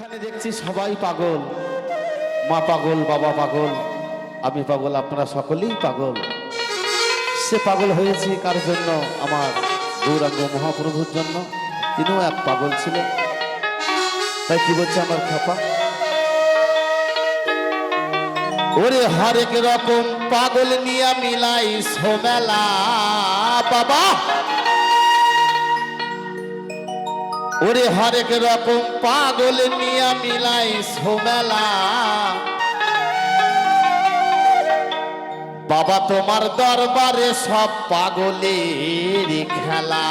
এখানে দেখছি সবাই পাগল। মা পাগল, বাবা পাগল, আমি পাগল, আপনারা সকলেই পাগল। সে পাগল হয়েছে কার জন্য? আমার গৌরাঙ্গ মহাপ্রভুর জন্য। তিনিও এক পাগল ছিলেন। তাই কি বলছে আমার খাপা? ওরে হরেক রকম পাগল নিয়ে মিলাই সোমেলা বাবা! ওরে হরেক রকম পাগল মিয়া মিলাই সোমেলা বাবা তোমার দরবারে সব পাগলের খেলা।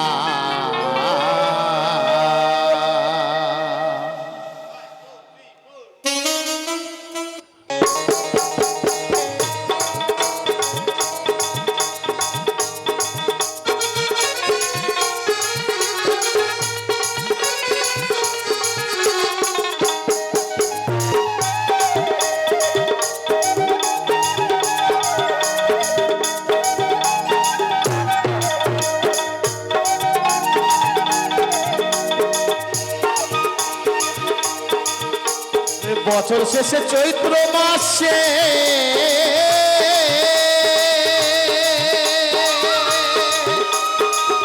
বছর শেষে চৈত্র মাসে।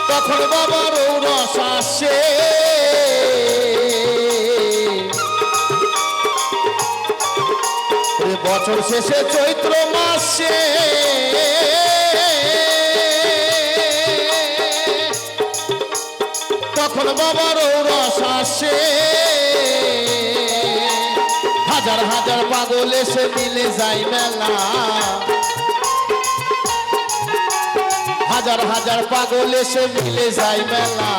তখন বাবার রস আসে। বছর শেষে চৈত্র মাসে। তখন বাবার রস আসে। হাজার হাজার পাগল এসে মিলে যায় মেলা। হাজার হাজার পাগল এসে মিলে যায় মেলা।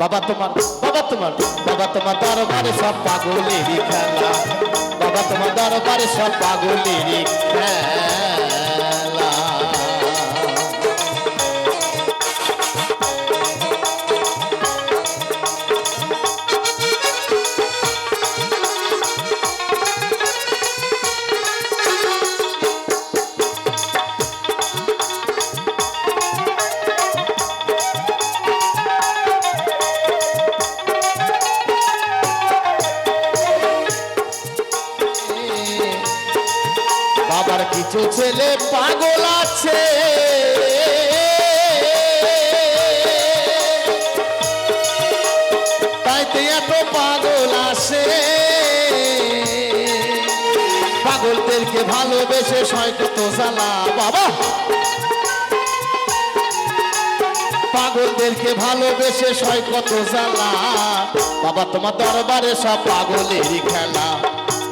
বাবা তোমার বাবা তোমার বাবা তোমার দরবারে সব পাগলেরই খেলা। বাবা তোমার দরবারে সব পাগলেরই খেলা। বাবার কিছু ছেলে পাগল আছে। তাইতে এত পাগল আসে পাগলদেরকে ভালোবেসে সয় কত জ্বালা, বাবা। পাগলদেরকে ভালোবেসে সয় কত জ্বালা। বাবা, তোমার দরবারে সব পাগলেরই খেলা।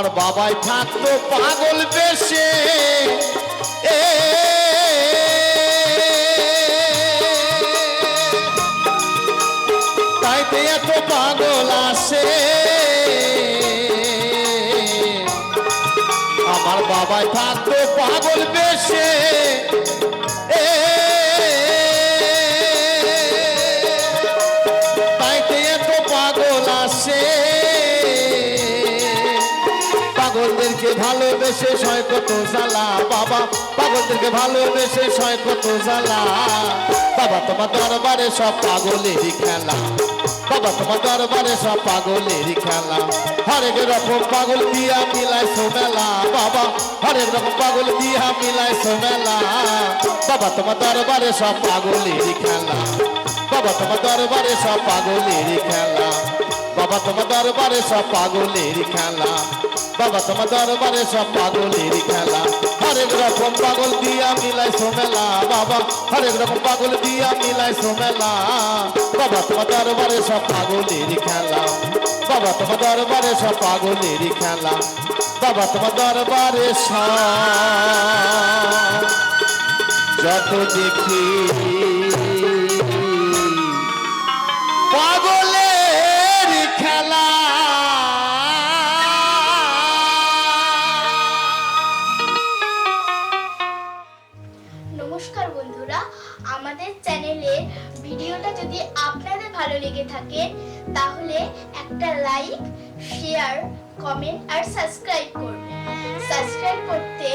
আমার বাবাই থাকতো পাগল বেশে। তাইতে এত পাগল আসে আমার বাবাই থাকতো পাগল বেশে। ভালোবেসে সয় কত জ্বালা। বাবা, পাগলদেরকে ভালোবেসে সয় কত জ্বালা। বাবা, তোমার দরবারে সব পাগলেরই খেলা। বাবা, তোমার দরবারে সব পাগলেরই খেলা। হরেক রকম পাগল দিয়া মিলাই সোমেলা বাবা, হরেক রকম পাগল দিয়া মিলাই সোমেলা বাবা, তোমার দরবারে সব পাগলেরই খেলা। বাবা, তোমার দরবারে সব পাগলেরই খেলা। বাবা, তোমার দরবারে সব পাগলেরই খেলা। বাবা তোমার দরবারে সব পাগলেরই খেলা। হরেক রকম পাগল দিয়া মিলাই সোমেলা, বাবা। হরেক রকম পাগল দিয়া মিলাই সোমেলা। বাবা তোমার দরবারে সব পাগলেরই খেলা। বাবা তোমার দরবারে সব পাগলেরই খেলা। বাবা তোমার দরবারে সব। যত দেখি বন্ধুরা, আমাদের চ্যানেলে ভিডিওটা যদি আপনাদের ভালো লেগে থাকে, তাহলে একটা লাইক, শেয়ার, কমেন্ট আর সাবস্ক্রাইব করবেন সাবস্ক্রাইব করতে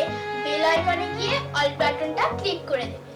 বেল আইকনে গিয়ে অল বাটনটা ক্লিক করে দেবেন।